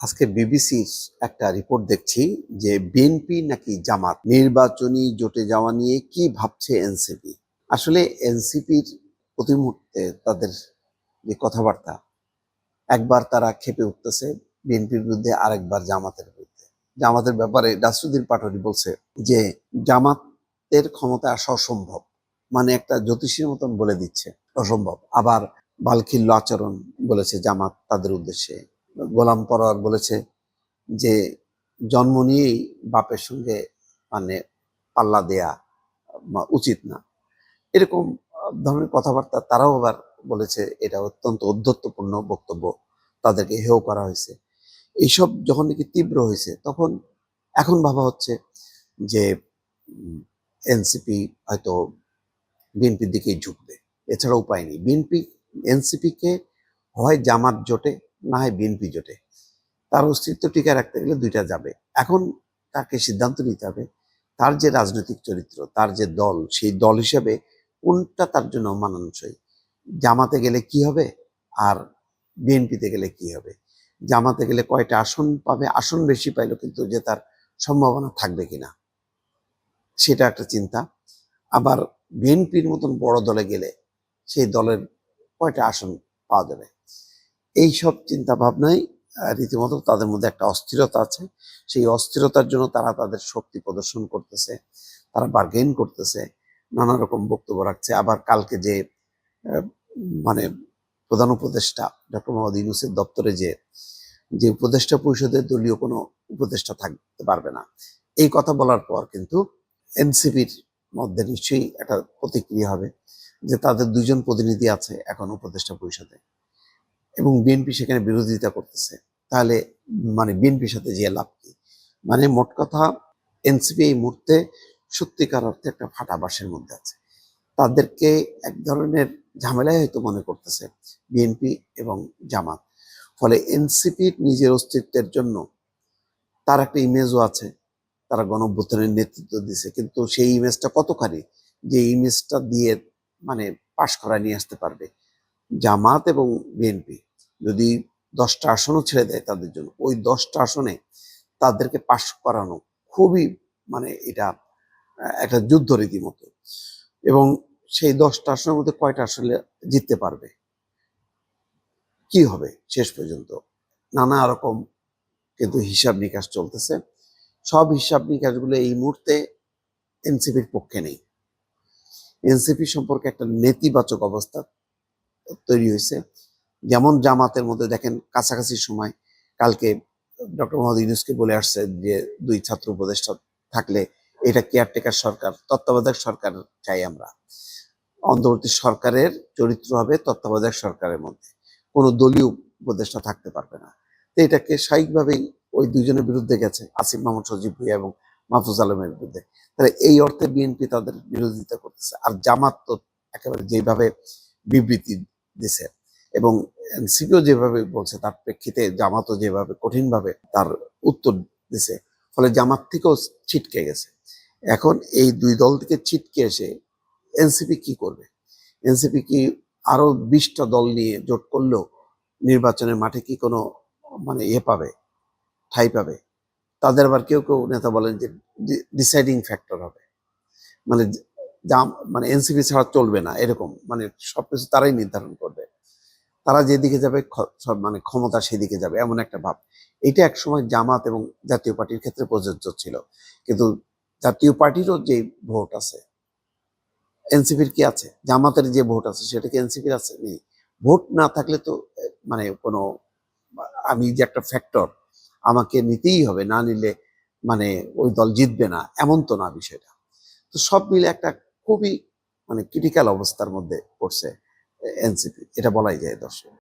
আজকে বিবিসির একটা রিপোর্ট দেখছি যে বিএনপি নাকি জামাত নির্বাচনী জোটে যাওয়া নিয়ে কি ভাবছে এনসিপি আসলে এনসিপির প্রতি মুহূর্তে তাদের যে কথাবার্তা, একবার তারা খেপে উঠতেছে বিএনপির বিরুদ্ধে, আরেকবার জামাতের বিরুদ্ধে। জামাতের ব্যাপারে ডাসরুদ্দিন পাটোয়ারি বলছে যে, জামাতের ক্ষমতা আসা অসম্ভব। মানে একটা জ্যোতিষীর মতন বলে দিচ্ছে, অসম্ভব। আবার বালখিল্য আচরণ বলেছে জামাত তাদের উদ্দেশ্যে। গোলাম পরোয়ার বলেছে যে জন্ম নিয়েই বাপের সঙ্গে মানে পাল্লা দেয়া উচিত না। এরকম ধরনের কথাবার্তা তারাও আবার বলেছে, এটা অত্যন্ত ঔদ্ধত্যপূর্ণ বক্তব্য তাদেরকে হেয় করা হয়েছে। এইসব যখন নাকি তীব্র হয়েছে, তখন এখন ভাবা হচ্ছে যে এনসিপি হয়তো বিএনপির দিকেই ঝুঁকবে। এছাড়া উপায় নেই। বিএনপি, এনসিপিকে হয় জামাত জোটে না হয় বিএনপি জোটে। তার অস্তিত্ব টিকে রাখতে গেলে দুইটা যাবে। এখন তাকে সিদ্ধান্ত নিতে হবে, তার যে রাজনৈতিক চরিত্র, তার যে দল, সেই দল হিসেবে কোনটা তার জন্য মানানসই? জামাতে গেলে কি হবে? আর বিএনপিতে গেলে কি হবে? জামাতে গেলে কয়টা আসন পাবে? আসন বেশি পাইলো কিন্তু যে তার সম্ভাবনা থাকবে কিনা? সেটা একটা চিন্তা। আবার বিএনপির মতন বড় দলে গেলে সেই দলের কয়টা আসন পাওয়া যাবে? এই সব চিন্তা ভাবনায় রীতিমতো তাদের মধ্যে একটা অস্থিরতা আছে। সেই অস্থিরতার জন্য তারা তাদের শক্তি প্রদর্শন করতেছে, তারা বার্গেন করতেছে, নানা রকম বক্তব্য রাখছে। আবার কালকে যে মানে প্রধান উপদেষ্টা ডক্টর মোহাম্মদ ইউনুসের দপ্তরে যে যে উপদেষ্টা পরিষদের দলীয় কোনো উপদেষ্টা থাকতে পারবে না। এই কথা বলার পর কিন্তু এনসিপির মধ্যে নিশ্চয়ই একটা প্রতিক্রিয়া হবে যে তাদের দুজন প্রতিনিধি আছে এখন উপদেষ্টা পরিষদে। এবং বিএনপি সেখানে বিরোধিতা করতেছে, তাহলে মানে বিএনপির সাথে যে লাভ কি? মানে মোট কথা এনসিপি এই মুহূর্তে সত্যিকার অর্থে একটা ফাটাবাসের মধ্যে আছে। তাদেরকে এক ধরনের ঝামেলায় হয়তো মনে করতেছে বিএনপি এবং জামাত। ফলে এনসিপির নিজের অস্তিত্বের জন্য তার একটা ইমেজও আছে, তারা গণঅভ্যুত্থানের নেতৃত্ব দিছে। কিন্তু সেই ইমেজটা কতখানি? যে ইমেজটা দিয়ে মানে পাশ করা নিয়ে আসতে পারবে জামাত এবং বিএনপি যদি দশটা আসনও ছেড়ে দেয় তাদের জন্য, ওই দশটা আসনে তাদেরকে পাশ করানো খুবই মানে এটা একটা যুদ্ধ রীতিমতো। এবং সেই দশটা আসনের মধ্যে কয়টা আসলে জিততে পারবে? কি হবে শেষ পর্যন্ত? নানা রকম কিন্তু হিসাব নিকাশ চলতেছে। সব হিসাব নিকাশগুলো এই মুহূর্তে এনসিপির পক্ষে নেই। এনসিপি সম্পর্কে একটা নেতিবাচক অবস্থা তৈরি হয়েছে। যেমন জামাতের মধ্যে দেখেন কাছাকাছি সময় কালকে ডক্টর মোহাম্মদ ইউনুসকে বলে আসছে যে দুই ছাত্র উপদেষ্টা থাকলে এটা কেয়ারটেকার সরকার, তত্ত্বাবধায়ক সরকার চাই আমরা। অন্তর্বর্তী সরকারের চরিত্র হবে তত্ত্বাবধায়ক সরকারের মধ্যে। কোনো দলীয় উপদেষ্টা থাকতে পারবে না। তো এটাকে স্বাভাবিকভাবেই ওই দুজনের বিরুদ্ধে গেছে, আসিফ মাহমুদ সজীব ভুইয়া এবং মাহফুজ আলমের বিরুদ্ধে। তাহলে এই অর্থে বিএনপি তাদের বিরোধিতা করতেছে। আর জামাত তো একেবারে যেভাবে বিবৃতি দিছে এবং এনসিপিও যেভাবে বলছে, তার প্রেক্ষিতে জামাতও যেভাবে কঠিনভাবে তার উত্তর দিছে, ফলে জামাত থেকেও ছিটকে গেছে। এখন এই দুই দল থেকে ছিটকে এসে এনসিপি কি করবে? এনসিপি কি আরও বিশটা দল নিয়ে জোট করলেও নির্বাচনের মাঠে কি কোনো মানে ইয়ে পাবে, ঠাই পাবে? তাদের আবার কেউ কেউ নেতা বলেন যে ডিসাইডিং ফ্যাক্টর হবে। মানে মানে এনসিপি ছাড়া চলবে না, এরকম। মানে সবকিছু তারাই নির্ধারণ করবে। তারা যেদিকে যাবে মানে ক্ষমতা সেদিকে যাবে, এমন একটা ভাব। এটা একসময় জামাত এবং জাতীয় পার্টির ক্ষেত্রে প্রযোজ্য ছিল। কিন্তু জাতীয় পার্টিরও যে ভোট আছে, এনসিপির কি আছে? জামাতের যে ভোট আছে, সেটা কি এনসিপির আছে? নেই। ভোট না থাকলে তো মানে কোনো, আমি যে একটা ফ্যাক্টর আমাকে নিতেই হবে, না নিলে মানে ওই দল জিতবে না, এমন তো না বিষয়টা। তো সব মিলে একটা খুবই মানে ক্রিটিক্যাল অবস্থার মধ্যে পড়ছে। এনসিপি এটা বলাই যায় দর্শক।